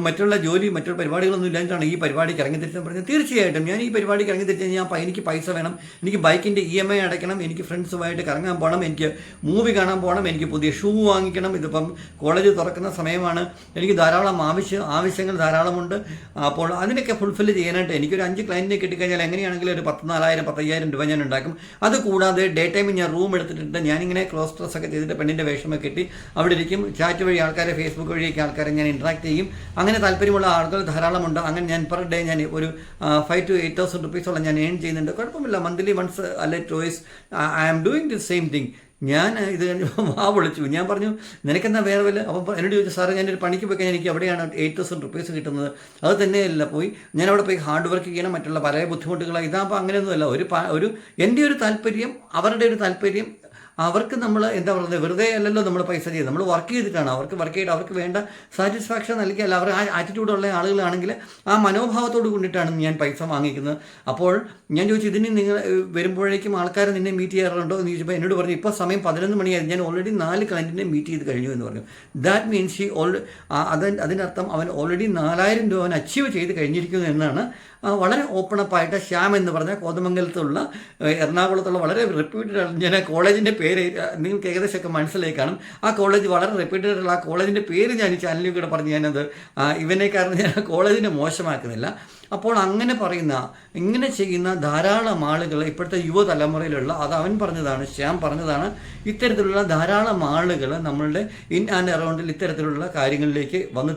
[SPEAKER 1] മറ്റുള്ള ജോലി മറ്റുള്ള പരിപാടികളൊന്നും ഇല്ലാഞ്ഞിട്ടാണ് ഈ പരിപാടിക്ക് ഇറങ്ങി തിരിച്ചെന്ന് പറഞ്ഞത് തീർച്ചയായിട്ടും. ഞാൻ ഈ പരിപാടിക്ക് ഇറങ്ങി തിരിച്ചു ഞാൻ എനിക്ക് പൈസ വേണം. എനിക്ക് ബൈക്കിന്റെ ഇ എം ഐ അടയ്ക്കണം. എനിക്ക് ഫ്രണ്ട്സുമായിട്ട് കറങ്ങാൻ പോകണം എനിക്ക് മൂവി കാണാൻ പോകണം എനിക്ക് പുതിയ ഷൂ വാങ്ങിക്കണം. ഇതിപ്പം കോളേജ് തുറക്കുന്ന സമയമാണ്. എനിക്ക് ധാരാളം ആവശ്യം ആവശ്യങ്ങൾ ധാരാളമുണ്ട്. അപ്പോൾ അതിനൊക്കെ ഫുൾഫിൽ ചെയ്യാനായിട്ട് എനിക്കൊരു അഞ്ച് ക്ലയന്റിനെ കിട്ടിക്കഴിഞ്ഞാൽ എങ്ങനെയാണെങ്കിലും ഒരു പത്ത് നാലായിരം പത്തയ്യായിരം രൂപ ഞാൻ ഉണ്ടാക്കും. അത് കൂടാതെ ഡേ ടൈമിൽ ഞാൻ റൂം എടുത്തിട്ടുണ്ട്. ഞാനിങ്ങനെ ക്രോസ് ഡ്രസ്സൊക്കെ ചെയ്തിട്ട് പെണ്ണിന്റെ വേഷമൊക്കെ കെട്ടി അവിടെ ഇരിക്കും. ചാറ്റ് വഴി ആൾക്കാരെ ഫേസ്ബുക്ക് വഴിയൊക്കെ ആൾക്കാരെ ഞാൻ ഇൻട്രാക്ട് ചെയ്യും. അങ്ങനെ താല്പര്യമുള്ള ആളുകൾ ധാരാളമുണ്ട് അങ്ങനെ ഞാൻ പെർ ഡേ ഞാൻ ഒരു ഫൈവ് ടു എയ്റ്റ് തൗസൻഡ് റുപ്പീസോളം ഞാൻ ഏൺ ചെയ്യുന്നുണ്ട്. കുഴപ്പമില്ല. മന്ത്ലി വൺസ് അല്ലെ toys I am doing the same thing ഞാൻ ഇത് കഴിഞ്ഞപ്പോൾ [LAUGHS] വാ വിളിച്ചു. ഞാൻ പറഞ്ഞു നിനക്കെന്താ വേറെ വല്ല അപ്പം എന്നോട് ചോദിച്ചു സാറേ ഞാനൊരു പണിക്ക് പോയി കഴിഞ്ഞാൽ എനിക്ക് അവിടെയാണ് എയ്റ്റ് തൗസൻഡ് റുപ്പീസ് കിട്ടുന്നത്? അത് തന്നെയല്ല പോയി. ഞാൻ അവിടെ പോയി ഹാർഡ് വർക്ക് ചെയ്യണം മറ്റുള്ള പല ബുദ്ധിമുട്ടുകൾ ഇതാകുമ്പോൾ അങ്ങനെയൊന്നുമല്ല. ഒരു ഒരു എന്റെ ഒരു താല്പര്യം അവരുടെ ഒരു താല്പര്യം അവർക്ക് നമ്മൾ എന്താ പറയുന്നത് വെറുതെ അല്ലല്ലോ നമ്മൾ പൈസ ചെയ്ത് നമ്മൾ വർക്ക് ചെയ്തിട്ടാണ്. അവർക്ക് വർക്ക് ചെയ്ത് അവർക്ക് വേണ്ട സാറ്റിസ്ഫാക്ഷൻ നൽകിയാൽ അവർ ആ ആറ്റിറ്റ്യൂഡുള്ള ആളുകളാണെങ്കിൽ ആ മനോഭാവത്തോട് കൊണ്ടിട്ടാണ് ഞാൻ പൈസ വാങ്ങിക്കുന്നത്. അപ്പോൾ ഞാൻ ചോദിച്ചു ഇതിന് നിങ്ങൾ വരുമ്പോഴേക്കും ആൾക്കാർ നിന്നെ മീറ്റ് ചെയ്യാറുണ്ടോ എന്ന് ചോദിച്ചപ്പോൾ എന്നോട് പറഞ്ഞു ഇപ്പോൾ സമയം പതിനൊന്ന് മണിയായി. ഞാൻ ഓൾറെഡി നാല് ക്ലയന്റിനെ മീറ്റ് ചെയ്ത് കഴിഞ്ഞു എന്ന് പറഞ്ഞു. ദാറ്റ് മീൻസ് ഷീ ഓൾ അത് അതിനർത്ഥം അവൻ ഓൾറെഡി നാലായിരം രൂപ അവൻ അച്ചീവ് ചെയ്ത് കഴിഞ്ഞിരിക്കുന്നു എന്നാണ് വളരെ ഓപ്പൺ അപ്പ് ആയിട്ട് ശ്യാം എന്ന് പറഞ്ഞ കോതമംഗലത്തുള്ള എറണാകുളത്തുള്ള വളരെ റെപ്യൂട്ടഡ് ഞാൻ ആ കോളേജിന്റെ പേര് നിങ്ങൾക്ക് ഏകദേശമൊക്കെ മനസ്സിലായി കാണും. ആ കോളേജ് വളരെ റെപ്യൂട്ടഡ് ആയിട്ടുള്ള ആ കോളേജിന്റെ പേര് ഞാൻ ഈ ചാനലിൽ കൂടെ പറഞ്ഞ് ഞാനത് ഇവനെ കാരണം ഞാൻ ആ കോളേജിനെ മോശമാക്കുന്നില്ല. അപ്പോൾ അങ്ങനെ പറയുന്ന ഇങ്ങനെ ചെയ്യുന്ന ധാരാളം ആളുകൾ ഇപ്പോഴത്തെ യുവതലമുറയിലുള്ള അത് അവൻ പറഞ്ഞതാണ് ശ്യാം പറഞ്ഞതാണ് ഇത്തരത്തിലുള്ള ധാരാളം ആളുകൾ നമ്മളുടെ ഇൻ ആൻഡ് അറൗണ്ടിൽ ഇത്തരത്തിലുള്ള കാര്യങ്ങളിലേക്ക് വന്ന്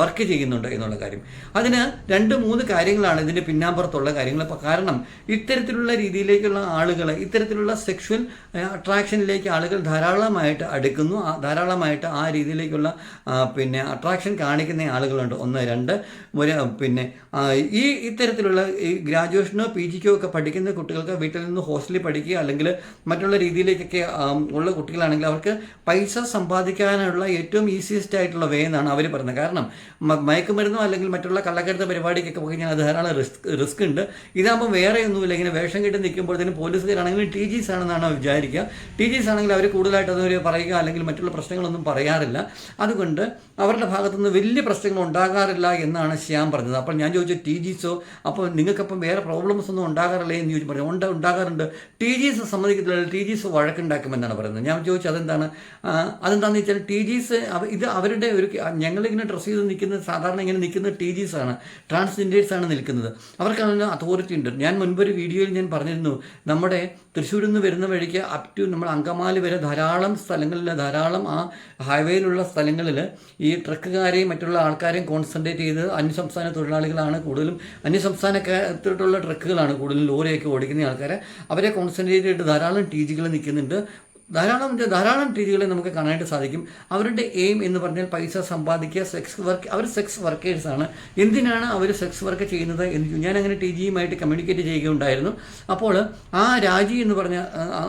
[SPEAKER 1] വർക്ക് ചെയ്യുന്നുണ്ട് എന്നുള്ള കാര്യം. അതിന് രണ്ട് മൂന്ന് കാര്യങ്ങളാണ് ഇതിന്റെ പിന്നാമ്പുറത്തുള്ള കാര്യങ്ങൾ. കാരണം ഇത്തരത്തിലുള്ള രീതിയിലേക്കുള്ള ആളുകൾ ഇത്തരത്തിലുള്ള സെക്ഷൽ അട്രാക്ഷനിലേക്ക് ആളുകൾ ധാരാളമായിട്ട് അടുക്കുന്നു. ധാരാളമായിട്ട് ആ രീതിയിലേക്കുള്ള പിന്നെ അട്രാക്ഷൻ കാണിക്കുന്ന ആളുകളുണ്ട്. ഒന്ന് രണ്ട് പിന്നെ ഈ ഇത്തരത്തിലുള്ള ഗ്രാജുവേഷനോ പി ജിക്കോ ഒക്കെ പഠിക്കുന്ന കുട്ടികൾക്ക് വീട്ടിൽ നിന്ന് ഹോസ്റ്റലിൽ പഠിക്കുക അല്ലെങ്കിൽ മറ്റുള്ള രീതിയിലേക്കൊക്കെ ഉള്ള കുട്ടികളാണെങ്കിൽ അവർക്ക് പൈസ സമ്പാദിക്കാനുള്ള ഏറ്റവും ഈസിയസ്റ്റ് ആയിട്ടുള്ള വേ എന്നാണ് അവർ പറയുന്നത്. കാരണം മയക്കുമരുന്നോ അല്ലെങ്കിൽ മറ്റുള്ള കള്ളക്കരുത്ത പരിപാടിക്കൊക്കെ പോയി കഴിഞ്ഞാൽ ധാരാളം റിസ്ക് റിസ്ക് ഉണ്ട്. ഇതാകുമ്പോൾ വേറെ ഒന്നുമില്ല. ഇങ്ങനെ വേഷം കെട്ടി നിൽക്കുമ്പോഴത്തേനും പോലീസുകാരാണെങ്കിലും ടി ജീസ് ആണെന്നാണ് വിചാരിക്കുക. ടി ജീസ് ആണെങ്കിൽ അവർ കൂടുതലായിട്ട് അതൊരു പറയുക അല്ലെങ്കിൽ മറ്റുള്ള പ്രശ്നങ്ങളൊന്നും പറയാറില്ല. അതുകൊണ്ട് അവരുടെ ഭാഗത്തുനിന്ന് വലിയ പ്രശ്നങ്ങൾ ഉണ്ടാകാറില്ല എന്നാണ് ശ്യാം പറഞ്ഞത്. അപ്പോൾ ഞാൻ ചോദിച്ചു ടി ജിസോ അപ്പോൾ നിങ്ങൾക്കപ്പം വേറെ പ്രോബ്ലംസ് ഒന്നും ഉണ്ടാകാറില്ലേ എന്ന് ചോദിച്ചു പറഞ്ഞു. ഉണ്ട് ഉണ്ടാകാറുണ്ട്. ടി ജീസ് സമ്മതിക്കത്തില്ല ടി ജീസ് വഴക്കുണ്ടാക്കുമെന്നാണ് പറയുന്നത്. ഞാൻ ചോദിച്ചു അതെന്താണ്? അതെന്താണെന്ന് വെച്ചാൽ ടി ജീസ് ഇത് അവരുടെ ഒരു ഞങ്ങളിങ്ങനെ ഡ്രസ്സ് ചെയ്ത് നിൽക്കുന്നത് സാധാരണ ഇങ്ങനെ നിൽക്കുന്നത് ടി ജീസ് ആണ്. ട്രാൻസ്ജെൻഡേഴ്സ് ആണ് നിൽക്കുന്നത്. അവർക്ക് അതിന് അതോറിറ്റി ഉണ്ട്. ഞാൻ മുൻപൊരു വീഡിയോയിൽ ഞാൻ പറഞ്ഞിരുന്നു. നമ്മുടെ തൃശ്ശൂരിൽ നിന്ന് വരുന്ന വഴിക്ക് അപ് ടു നമ്മൾ അങ്കമാലി വരെ ധാരാളം സ്ഥലങ്ങളിൽ ധാരാളം ആ ഹൈവേയിലുള്ള സ്ഥലങ്ങളിൽ ഈ ട്രക്കുകാരെയും മറ്റുള്ള ആൾക്കാരെയും കോൺസെൻട്രേറ്റ് ചെയ്ത് അന്യസംസ്ഥാന തൊഴിലാളികളാണ് കൂടുതലും. അന്യസംസ്ഥാനത്തുള്ള ട്രക്കുകളാണ് കൂടുതലും ലോറിയൊക്കെ ഓടിക്കുന്ന ആൾക്കാരെ. അവരെ കോൺസെൻട്രേറ്റ് ചെയ്തിട്ട് ധാരാളം ടി ജികൾ നിൽക്കുന്നുണ്ട്. ധാരാളം ധാരാളം രീതികളെ നമുക്ക് കാണാനായിട്ട് സാധിക്കും. അവരുടെ എയിം എന്ന് പറഞ്ഞാൽ പൈസ സമ്പാദിക്കുക സെക്സ് വർക്ക് അവർ സെക്സ് വർക്കേഴ്സാണ് എന്തിനാണ് അവർ സെക്സ് വർക്ക് ചെയ്യുന്നത് എന്ന് ഞാൻ അങ്ങനെ ടി ജിയുമായിട്ട് കമ്മ്യൂണിക്കേറ്റ് ചെയ്യുകയുണ്ടായിരുന്നു. അപ്പോൾ ആ രാജി എന്ന് പറഞ്ഞ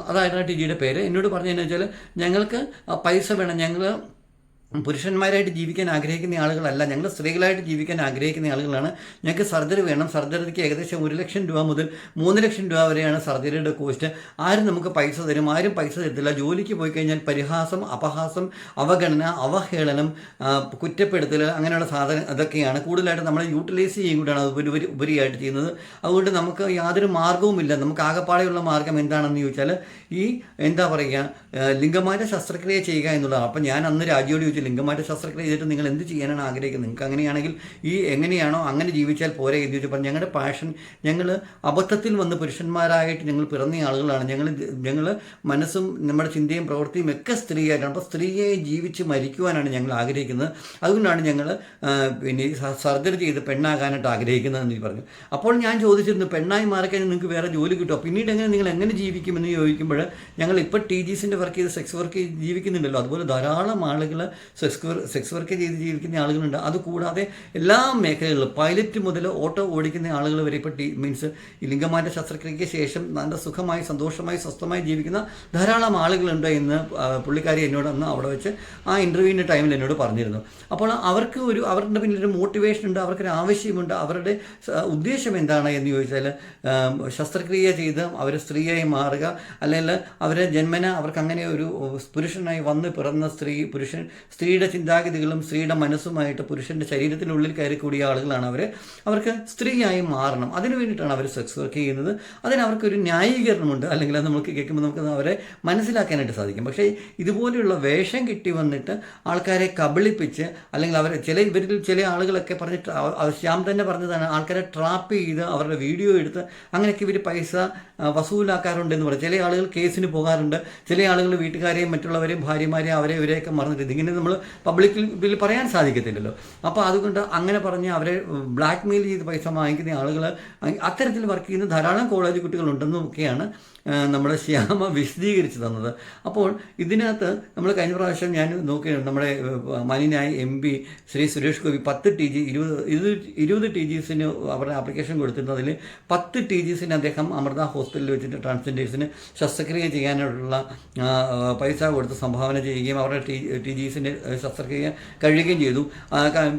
[SPEAKER 1] അതായിരുന്നു ടി ജിയുടെ പേര്. എന്നോട് പറഞ്ഞതെന്ന് വെച്ചാൽ ഞങ്ങൾക്ക് പൈസ വേണം. ഞങ്ങൾ പുരുഷന്മാരായിട്ട് ജീവിക്കാൻ ആഗ്രഹിക്കുന്ന ആളുകളല്ല. ഞങ്ങൾ സ്ത്രീകളായിട്ട് ജീവിക്കാൻ ആഗ്രഹിക്കുന്ന ആളുകളാണ്. ഞങ്ങൾക്ക് സർജറി വേണം. സർജറിക്ക് ഏകദേശം ഒരു ലക്ഷം രൂപ മുതൽ മൂന്ന് ലക്ഷം രൂപ വരെയാണ് സർജറിയുടെ കോസ്റ്റ്. ആരും നമുക്ക് പൈസ തരും. ആരും പൈസ തരത്തില്ല. ജോലിക്ക് പോയി കഴിഞ്ഞാൽ പരിഹാസം അപഹാസം അവഗണന അവഹേളനം കുറ്റപ്പെടുത്തൽ അങ്ങനെയുള്ള സാധനം അതൊക്കെയാണ്. കൂടുതലായിട്ട് നമ്മൾ യൂട്ടിലൈസ് ചെയ്യും കൂടെയാണ് അത് ഉപരി ഉപരിയായിട്ട് ചെയ്യുന്നത്. അതുകൊണ്ട് നമുക്ക് യാതൊരു മാർഗവുമില്ല. നമുക്ക് ആകപ്പാടെയുള്ള മാർഗം എന്താണെന്ന് ചോദിച്ചാൽ ഈ എന്താ പറയുക ലിംഗമാര ശസ്ത്രക്രിയ ചെയ്യുക എന്നുള്ളതാണ്. അപ്പം ഞാൻ അന്ന് രാജ്യോട് ചോദിച്ചു ലിംഗമാറ്റ ശസ്ത്രക്രിയ ചെയ്തിട്ട് നിങ്ങൾ എന്ത് ചെയ്യാനാണ് ആഗ്രഹിക്കുന്നത്? നിങ്ങൾക്ക് അങ്ങനെയാണെങ്കിൽ ഈ എങ്ങനെയാണോ അങ്ങനെ ജീവിച്ചാൽ പോരെ എന്ന് ചോദിച്ചപ്പോൾ ഞങ്ങളുടെ പാഷൻ ഞങ്ങൾ അബദ്ധത്തിൽ വന്ന് പുരുഷന്മാരായിട്ട് ഞങ്ങൾ പിറന്ന ആളുകളാണ്. ഞങ്ങൾ ഞങ്ങൾ മനസ്സും നമ്മുടെ ചിന്തയും പ്രവൃത്തിയും ഒക്കെ സ്ത്രീയായിട്ടാണ്. അപ്പോൾ സ്ത്രീയെ ജീവിച്ച് മരിക്കുവാനാണ് ഞങ്ങൾ ആഗ്രഹിക്കുന്നത്. അതുകൊണ്ടാണ് ഞങ്ങൾ പിന്നെ സർജറി ചെയ്ത് പെണ്ണാകാനായിട്ട് ആഗ്രഹിക്കുന്നതെന്ന് പറഞ്ഞു. അപ്പോൾ ഞാൻ ചോദിച്ചിരുന്നു പെണ്ണായി മാറിക്കഴിഞ്ഞാൽ നിങ്ങൾക്ക് വേറെ ജോലി കിട്ടുമോ? പിന്നീട് എങ്ങനെ നിങ്ങൾ എങ്ങനെ ജീവിക്കുമെന്ന് ചോദിക്കുമ്പോൾ ഞങ്ങൾ ഇപ്പോൾ ടി ജി സിന്റെ വർക്ക് ചെയ്ത് സെക്സ് വർക്ക് ചെയ്ത് ജീവിക്കുന്നുണ്ടല്ലോ. അതുപോലെ ധാരാളം ആളുകൾ സെക്സ് സെക്സ് വർക്ക് ചെയ്ത് ജീവിക്കുന്ന ആളുകളുണ്ട്. അതുകൂടാതെ എല്ലാ മേഖലകളിലും പൈലറ്റ് മുതൽ ഓട്ടോ ഓടിക്കുന്ന ആളുകൾ വരെ ഇപ്പോൾ മീൻസ് ലിംഗമാറ്റ ശസ്ത്രക്രിയയ്ക്ക് ശേഷം നല്ല സുഖമായി സന്തോഷമായി സ്വസ്ഥമായി ജീവിക്കുന്ന ധാരാളം ആളുകളുണ്ട് എന്ന് പുള്ളിക്കാരി എന്നോട് അന്ന് അവിടെ വെച്ച് ആ ഇന്റർവ്യൂവിന്റെ ടൈമിൽ എന്നോട് പറഞ്ഞിരുന്നു. അപ്പോൾ അവർക്ക് ഒരു അവരുടെ പിന്നിൽ ഒരു മോട്ടിവേഷൻ ഉണ്ട് അവർക്കൊരു ആവശ്യമുണ്ട് അവരുടെ ഉദ്ദേശം എന്താണ് എന്ന് ചോദിച്ചാൽ ശസ്ത്രക്രിയ ചെയ്ത് അവർ സ്ത്രീയായി മാറുക അല്ലെങ്കിൽ അവരെ ജന്മന അവർക്ക് അങ്ങനെ ഒരു പുരുഷനായി വന്ന് പിറന്ന സ്ത്രീ പുരുഷൻ സ്ത്രീയുടെ ചിന്താഗതികളും സ്ത്രീയുടെ മനസ്സുമായിട്ട് പുരുഷന്റെ ശരീരത്തിനുള്ളിൽ കയറി കൂടിയ ആളുകളാണ് അവർ അവർക്ക് സ്ത്രീയായി മാറണം. അതിനു വേണ്ടിയിട്ടാണ് അവർ സെക്സ് വർക്ക് ചെയ്യുന്നത്. അതിന് അവർക്കൊരു ന്യായീകരണമുണ്ട്. അല്ലെങ്കിൽ അത് നമുക്ക് കേൾക്കുമ്പോൾ നമുക്ക് അവരെ മനസ്സിലാക്കാനായിട്ട് സാധിക്കും. പക്ഷേ ഇതുപോലെയുള്ള വേഷം കിട്ടി വന്നിട്ട് ആൾക്കാരെ കബളിപ്പിച്ച് അല്ലെങ്കിൽ അവരെ ചില ഇവരിൽ ചില ആളുകളൊക്കെ പറഞ്ഞിട്ട് ശ്യാം തന്നെ പറഞ്ഞതാണ് ആൾക്കാരെ ട്രാപ്പ് ചെയ്ത് അവരുടെ വീഡിയോ എടുത്ത് അങ്ങനെയൊക്കെ ഇവർ പൈസ വസൂലാക്കാറുണ്ട് എന്ന് പറയും. ചില ആളുകൾ കേസിന് പോകാറുണ്ട്. ചില ആളുകൾ വീട്ടുകാരെയും മറ്റുള്ളവരെയും ഭാര്യമാരെയും അവരെ ഇവരെയൊക്കെ മറന്നിട്ട് ഇതിങ്ങനെ നമ്മൾ പബ്ലിക്കിൽ പറയാൻ സാധിക്കത്തില്ലല്ലോ. അപ്പോൾ അതുകൊണ്ട് അങ്ങനെ പറഞ്ഞ് അവരെ ബ്ലാക്ക് മെയിൽ ചെയ്ത് പൈസ വാങ്ങിക്കുന്ന ആളുകൾ അത്തരത്തിൽ വർക്ക് ചെയ്യുന്ന ധാരാളം കോളേജ് കുട്ടികളുണ്ടെന്നും ഒക്കെയാണ് ആ, നമ്മുടെ ശ്യാമ വിശദീകരിച്ച് തന്നത് അപ്പോൾ ഇതിനകത്ത് നമ്മൾ കഴിഞ്ഞ പ്രാവശ്യം ഞാൻ നോക്കി നമ്മുടെ മാന്യനായ എം പി ശ്രീ സുരേഷ് ഗോപി പത്ത് ടി ജി ഇരുപത് ഇരുപത് ഇരുപത് ടി ജിസിന് അവരുടെ ആപ്ലിക്കേഷൻ കൊടുത്തിരുന്നതിൽ പത്ത് ടി ജിസിന് അദ്ദേഹം അമൃത ഹോസ്പിറ്റലിൽ വെച്ചിട്ട് ട്രാൻസ്ജെൻഡേഴ്സിന് ശസ്ത്രക്രിയ ആ, പൈസ കൊടുത്ത് സംഭാവന ചെയ്യുകയും അവരുടെ ടി ടി ജിസിന്റെ ശസ്ത്രക്രിയ കഴിയുകയും ചെയ്തു.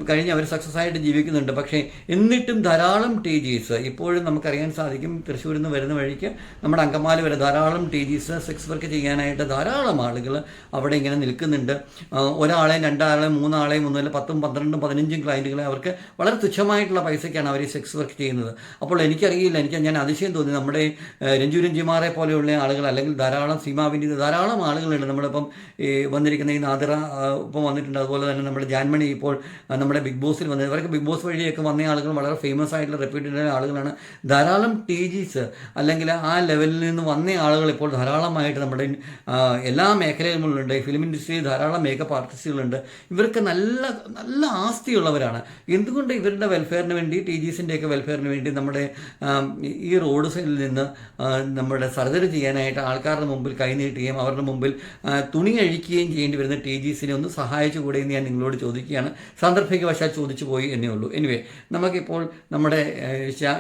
[SPEAKER 1] കഴിഞ്ഞ് അവർ സക്സസ് ആയിട്ട് ജീവിക്കുന്നുണ്ട്. പക്ഷേ എന്നിട്ടും ധാരാളം ടി ജിസ് ഇപ്പോഴും നമുക്കറിയാൻ സാധിക്കും. തൃശ്ശൂരിൽ നിന്ന് വരുന്ന വഴിക്ക് നമ്മുടെ അങ്കമാലി വരെ ധാരാളം ടി ജിസ് സെക്സ് വർക്ക് ചെയ്യാനായിട്ട് ധാരാളം ആളുകൾ അവിടെ ഇങ്ങനെ നിൽക്കുന്നുണ്ട്. ആ, ഒരാളെ രണ്ടാളെ മൂന്നാളെ മൂന്നല്ല പത്തും പന്ത്രണ്ടും പതിനഞ്ചും ക്ലയന്റുകളെ അവർക്ക് വളരെ തുച്ഛമായിട്ടുള്ള പൈസയ്ക്കാണ് അവർ ഈ സെക്സ് വർക്ക് ചെയ്യുന്നത്. അപ്പോൾ എനിക്കറിയില്ല എനിക്ക് ഞാൻ അതിശയം തോന്നി. നമ്മുടെ രഞ്ജു രഞ്ജിമാരെ പോലെയുള്ള ആളുകൾ അല്ലെങ്കിൽ ധാരാളം സീമാവിന്റെ ധാരാളം ആളുകളുണ്ട്. നമ്മളിപ്പം ഈ വന്നിരിക്കുന്ന ഈ നാദിറ ഇപ്പം വന്നിട്ടുണ്ട്. അതുപോലെ തന്നെ നമ്മുടെ ജാൻമണി ഇപ്പോൾ നമ്മുടെ ബിഗ് ബോസിൽ വന്നത് ഇവരൊക്കെ ബിഗ് ബോസ് വഴിയൊക്കെ വന്ന ആളുകൾ വളരെ ഫേമസ് ആയിട്ടുള്ള റെപ്യൂട്ടഡ് ആളുകളാണ്. ധാരാളം ടി ജിസ് അല്ലെങ്കിൽ ആ ലെവലിൽ നിന്ന് വന്ന ആളുകൾ ഇപ്പോൾ ധാരാളമായിട്ട് നമ്മുടെ എല്ലാ മേഖലകളിലുണ്ട് ഫിലിം ഇൻഡസ്ട്രിയിൽ ധാരാളം മേക്കപ്പ് ആർട്ടിസ്റ്റുകളുണ്ട് ഇവർക്ക് നല്ല നല്ല ആസ്തിയുള്ളവരാണ്. എന്തുകൊണ്ട് ഇവരുടെ വെൽഫെയറിന് വേണ്ടി ടി ജിസിന്റെയൊക്കെ വെൽഫെയറിന് വേണ്ടി നമ്മുടെ ഈ റോഡ് സൈഡിൽ നിന്ന് നമ്മുടെ സർജറി ചെയ്യാനായിട്ട് ആൾക്കാരുടെ മുമ്പിൽ കൈനീട്ടുകയും അവരുടെ മുമ്പിൽ തുണി അഴിക്കുകയും ചെയ്യേണ്ടി വരുന്ന ടി ജിസിനെ ഒന്ന് സഹായിച്ചുകൂടെ എന്ന് ഞാൻ നിങ്ങളോട് ചോദിക്കുകയാണ്. സാന്ദർഭികവശാൽ ചോദിച്ചു പോയി എന്നേ ഉള്ളൂ. എനിവേ നമുക്കിപ്പോൾ നമ്മുടെ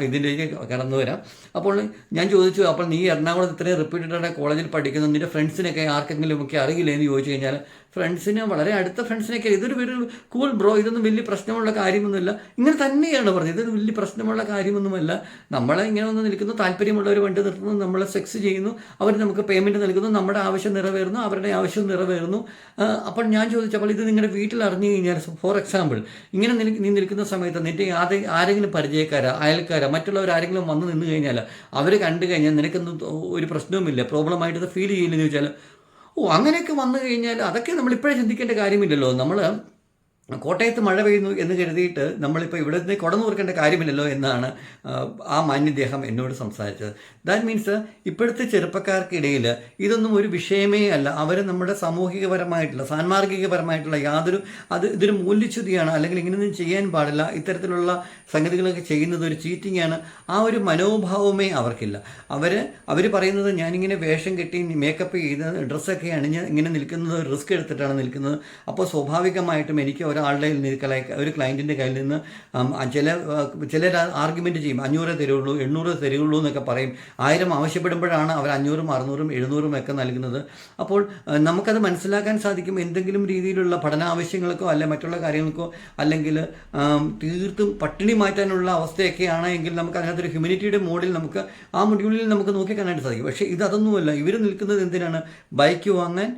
[SPEAKER 1] ഇതിന്റെ കടന്നു വരാം. അപ്പോൾ ഞാൻ ചോദിച്ചു അപ്പോൾ നീ എറണാകുളത്ത് ഇത്രയും റിപ്പീറ്റഡ് കോളേജിൽ പഠിക്കുന്നു നിന്റെ ഫ്രണ്ട്സിനൊക്കെ ആർക്കെങ്കിലും ഒക്കെ അറിയില്ലേ എന്ന് ചോദിച്ചു കഴിഞ്ഞാൽ ഫ്രണ്ട്സിന് വളരെ അടുത്ത ഫ്രണ്ട്സിനൊക്കെ ഇതൊരു ഒരു കൂൾ ബ്രോ ഇതൊന്നും വലിയ പ്രശ്നമുള്ള കാര്യമൊന്നുമില്ല. ഇങ്ങനെ തന്നെയാണ് പറഞ്ഞത്. ഇതൊരു വലിയ പ്രശ്നമുള്ള കാര്യമൊന്നുമല്ല. നമ്മളെ ഇങ്ങനെ ഒന്ന് നിൽക്കുന്നു താല്പര്യമുള്ളവർ വണ്ടി നിർത്തുന്നു നമ്മളെ സെക്സ് ചെയ്യുന്നു അവർ നമുക്ക് പേയ്മെന്റ് നൽകുന്നു നമ്മുടെ ആവശ്യം നിറവേറുന്നു അവരുടെ ആവശ്യം നിറവേറുന്നു. അപ്പോൾ ഞാൻ ചോദിച്ചപ്പോൾ ഇത് നിങ്ങളുടെ വീട്ടിൽ അറിഞ്ഞു കഴിഞ്ഞാൽ ഫോർ എക്സാമ്പിൾ ഇങ്ങനെ നീ നിൽക്കുന്ന സമയത്ത് നിന്റെ ആരെ ആരെങ്കിലും പരിചയക്കാരോ അയൽക്കാരോ മറ്റുള്ളവർ ആരെങ്കിലും വന്ന് നിന്ന് കഴിഞ്ഞാൽ അവർ കണ്ടു കഴിഞ്ഞാൽ നിനക്കൊന്നും ഒരു പ്രശ്നവുമില്ല. പ്രോബ്ലമായിട്ട് ഫീൽ ചെയ്യില്ലെന്ന് ചോദിച്ചാൽ ഓ അങ്ങനെയൊക്കെ വന്നു കഴിഞ്ഞാൽ അതൊക്കെ നമ്മൾ ഇപ്പോഴേ ചിന്തിക്കേണ്ട കാര്യമില്ലല്ലോ. നമ്മൾ കോട്ടയത്ത് മഴ പെയ്യുന്നു എന്ന് കരുതിയിട്ട് നമ്മളിപ്പോൾ ഇവിടെ നിന്ന് കുടന്നു കൊടുക്കേണ്ട കാര്യമില്ലല്ലോ എന്നാണ് ആ, മാന്യദേഹം എന്നോട് സംസാരിച്ചത്. ദാറ്റ് മീൻസ് ഇപ്പോഴത്തെ ചെറുപ്പക്കാർക്കിടയിൽ ഇതൊന്നും ഒരു വിഷയമേ അല്ല. അവർ നമ്മുടെ സാമൂഹികപരമായിട്ടുള്ള സാൻമാർഗികപരമായിട്ടുള്ള യാതൊരു അത് ഇതൊരു മൂല്യച്യുതിയാണ്. അല്ലെങ്കിൽ ഇങ്ങനെയൊന്നും ചെയ്യാൻ പാടില്ല. ഇത്തരത്തിലുള്ള സംഗതികളൊക്കെ ചെയ്യുന്നത് ഒരു ചീറ്റിംഗ് ആണ് ആ ഒരു മനോഭാവമേ അവർക്കില്ല. അവർ അവർ പറയുന്നത് ഞാനിങ്ങനെ വേഷം കെട്ടി മേക്കപ്പ് ചെയ്ത് ഡ്രസ്സൊക്കെ അണിഞ്ഞ് ഇങ്ങനെ നിൽക്കുന്നത് റിസ്ക് എടുത്തിട്ടാണ് നിൽക്കുന്നത്. അപ്പോൾ സ്വാഭാവികമായിട്ടും എനിക്ക് ഒരാൾ കയ്യിൽ ഒരു ക്ലയന്റിന്റെ കയ്യിൽ നിന്ന് ചില ചിലർ ആർഗ്യുമെന്റ് ചെയ്യും. അഞ്ഞൂറ് തരുള്ളൂ എണ്ണൂറ് തരുള്ളൂ എന്നൊക്കെ പറയും. ആയിരം ആവശ്യപ്പെടുമ്പോഴാണ് അവർ അഞ്ഞൂറും അറുന്നൂറും എഴുന്നൂറും ഒക്കെ നൽകുന്നത്. അപ്പോൾ നമുക്കത് മനസ്സിലാക്കാൻ സാധിക്കും എന്തെങ്കിലും രീതിയിലുള്ള പഠനാവശ്യങ്ങൾക്കോ അല്ലെ മറ്റുള്ള കാര്യങ്ങൾക്കോ അല്ലെങ്കിൽ തീർത്തും പട്ടിണി മാറ്റാനുള്ള അവസ്ഥയൊക്കെയാണ് എങ്കിൽ നമുക്ക് അതിനകത്തൊരു ഹ്യൂമിനിറ്റിയുടെ മോഡിൽ നമുക്ക് ആ മൊഡ്യൂളിൽ നമുക്ക് നോക്കിക്കാനായിട്ട് സാധിക്കും. പക്ഷേ ഇത് അതൊന്നുമല്ല ഇവർ നിൽക്കുന്നത് എന്തിനാണ്? ബൈക്ക് വാങ്ങാൻ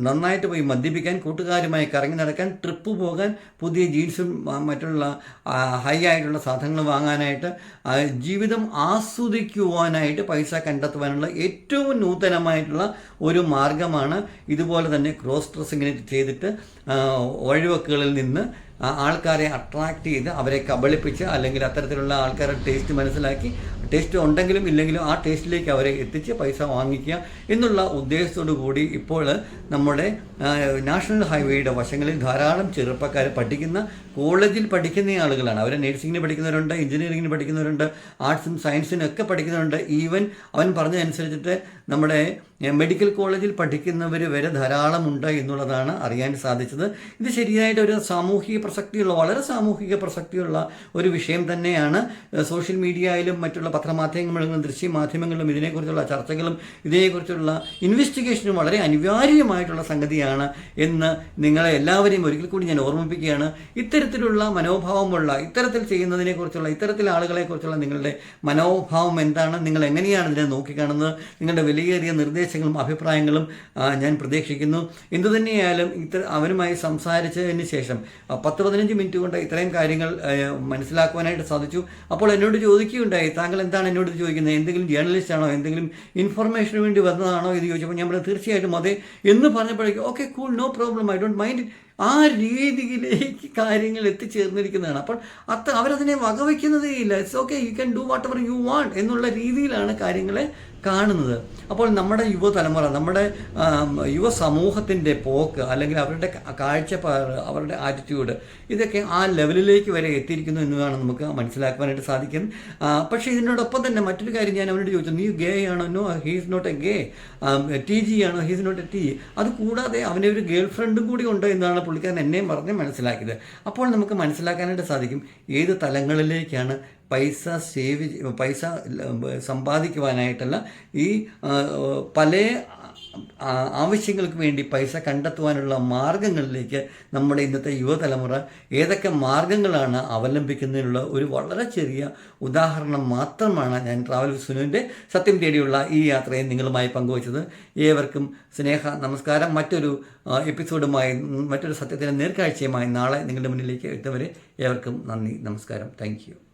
[SPEAKER 1] നന്നായിട്ട് പോയി മദ്യപിക്കാൻ കൂട്ടുകാരുമായി കറങ്ങി നടക്കാൻ ട്രിപ്പ് പോകാൻ പുതിയ ജീൻസും മറ്റുള്ള ഹൈ ആയിട്ടുള്ള സാധനങ്ങൾ വാങ്ങാനായിട്ട് ജീവിതം ആസ്വദിക്കുവാനായിട്ട് പൈസ കണ്ടെത്തുവാനുള്ള ഏറ്റവും നൂതനമായിട്ടുള്ള ഒരു മാർഗമാണ് ഇതുപോലെ തന്നെ ക്രോസ് ഡ്രസ്സിങ്ങിനെ ചെയ്തിട്ട് വഴിവക്കുകളിൽ നിന്ന് ആൾക്കാരെ അട്രാക്റ്റ് ചെയ്ത് അവരെ കബളിപ്പിച്ച് അല്ലെങ്കിൽ അത്തരത്തിലുള്ള ആൾക്കാരുടെ ടേസ്റ്റ് മനസ്സിലാക്കി ടേസ്റ്റ് ഉണ്ടെങ്കിലും ഇല്ലെങ്കിലും ആ ടേസ്റ്റിലേക്ക് അവരെ എത്തിച്ച് പൈസ വാങ്ങിക്കുക എന്നുള്ള ഉദ്ദേശത്തോടു കൂടി ഇപ്പോൾ നമ്മുടെ നാഷണൽ ഹൈവേയുടെ വശങ്ങളിൽ ധാരാളം ചെറുപ്പക്കാർ പഠിക്കുന്ന കോളേജിൽ പഠിക്കുന്ന ആളുകളാണ്. അവരെ നഴ്സിംഗിന് പഠിക്കുന്നവരുണ്ട് എഞ്ചിനീയറിംഗിന് പഠിക്കുന്നവരുണ്ട് ആർട്സും സയൻസിനും ഒക്കെ പഠിക്കുന്നവരുണ്ട്. ഈവൻ അവൻ പറഞ്ഞതനുസരിച്ചിട്ട് നമ്മുടെ മെഡിക്കൽ കോളേജിൽ പഠിക്കുന്നവർ വരെ ധാരാളമുണ്ട് എന്നുള്ളതാണ് അറിയാൻ സാധിച്ചത്. ഇത് ശരിയായിട്ട് ഒരു സാമൂഹിക പ്രസക്തിയുള്ള വളരെ സാമൂഹിക പ്രസക്തിയുള്ള ഒരു വിഷയം തന്നെയാണ്. സോഷ്യൽ മീഡിയയിലും മറ്റുള്ള പത്രമാധ്യമങ്ങളിലും ദൃശ്യ മാധ്യമങ്ങളിലും ഇതിനെക്കുറിച്ചുള്ള ചർച്ചകളും ഇതിനെക്കുറിച്ചുള്ള ഇൻവെസ്റ്റിഗേഷനും വളരെ അനിവാര്യമായിട്ടുള്ള സംഗതിയാണ് എന്ന് നിങ്ങളെ എല്ലാവരെയും ഒരിക്കൽ കൂടി ഞാൻ ഓർമ്മിപ്പിക്കുകയാണ്. ഇത്തരത്തിലുള്ള മനോഭാവമുള്ള ഇത്തരത്തിൽ ചെയ്യുന്നതിനെക്കുറിച്ചുള്ള ഇത്തരത്തിൽ ആളുകളെക്കുറിച്ചുള്ള നിങ്ങളുടെ മനോഭാവം എന്താണ്? നിങ്ങൾ എങ്ങനെയാണ് ഇതിനെ നോക്കിക്കാണുന്നത്? നിങ്ങളുടെ വിലയേറിയ നിർദ്ദേശങ്ങളും അഭിപ്രായങ്ങളും ഞാൻ പ്രതീക്ഷിക്കുന്നു. എന്തു തന്നെയായാലും ഇത്ര അവനുമായി സംസാരിച്ചതിന് ശേഷം പത്ത് പതിനഞ്ച് മിനിറ്റ് കൊണ്ട് ഇത്രയും കാര്യങ്ങൾ മനസ്സിലാക്കുവാനായിട്ട് സാധിച്ചു. അപ്പോൾ എന്നോട് ചോദിക്കുകയുണ്ടായി താങ്കൾ എന്താണ് എന്നോട് ചോദിക്കുന്നത്? എന്തെങ്കിലും ജേർണലിസ്റ്റ് ആണോ? എന്തെങ്കിലും ഇൻഫർമേഷന് വേണ്ടി വന്നതാണോ ഇത് ചോദിച്ചപ്പോൾ ഞാൻ പറഞ്ഞു തീർച്ചയായിട്ടും അതെ എന്ന് പറഞ്ഞപ്പോഴേക്കും okay cool no problem I don't mind ആ രീതിയിലേക്ക് കാര്യങ്ങൾ എത്തിച്ചേർന്നിരിക്കുന്നതാണ്. അപ്പോൾ അത്ര അവരതിനെ വകവയ്ക്കുന്നതേ ഇല്ല it's okay you can do whatever you want എന്നുള്ള രീതിയിലാണ് കാര്യങ്ങളെ കാണുന്നത്. അപ്പോൾ നമ്മുടെ യുവതലമുറ നമ്മുടെ യുവസമൂഹത്തിന്റെ യുവ സമൂഹത്തിന്റെ പോക്ക് അല്ലെങ്കിൽ അവരുടെ കാഴ്ചപ്പാട് അവരുടെ ആറ്റിറ്റ്യൂഡ് ഇതൊക്കെ ആ ലെവലിലേക്ക് വരെ എത്തിയിരിക്കുന്നു എന്നതാണ് നമുക്ക് മനസ്സിലാക്കുവാനായിട്ട് സാധിക്കും. പക്ഷേ ഇതിനോടൊപ്പം തന്നെ മറ്റൊരു കാര്യം ഞാൻ അവനോട് ചോദിച്ചു നീ ഗേ ആണോ? No he's not a gay T G ആണോ? ഹീസ് നോട്ട് എ ടി അത് കൂടാതെ അവനെ ഒരു ഗേൾ ഫ്രണ്ടും കൂടി ഉണ്ട് എന്നാണ് പുള്ളിക്കാരൻ എന്നെയും പറഞ്ഞ് മനസ്സിലാക്കിയത്. അപ്പോൾ നമുക്ക് മനസ്സിലാക്കാനായിട്ട് സാധിക്കും ഏത് തലങ്ങളിലേക്കാണ് പൈസ സേവ് പൈസ സമ്പാദിക്കുവാനായിട്ടല്ല ഈ പല ആവശ്യങ്ങൾക്ക് വേണ്ടി പൈസ കണ്ടെത്തുവാനുള്ള മാർഗങ്ങളിലേക്ക് നമ്മുടെ ഇന്നത്തെ യുവതലമുറ ഏതൊക്കെ മാർഗങ്ങളാണ് അവലംബിക്കുന്നതിനുള്ള ഒരു വളരെ ചെറിയ ഉദാഹരണം മാത്രമാണ് ഞാൻ ട്രാവൽ സുനുവിന്റെ സത്യം തേടിയുള്ള ഈ യാത്രയെ നിങ്ങളുമായി പങ്കുവച്ചത്. ഏവർക്കും സ്നേഹ നമസ്കാരം. മറ്റൊരു എപ്പിസോഡുമായി മറ്റൊരു സത്യത്തിന്റെ നേർക്കാഴ്ചയുമായി നാളെ നിങ്ങളുടെ മുന്നിലേക്ക് എത്തുന്നവരെ ഏവർക്കും നന്ദി നമസ്കാരം. താങ്ക്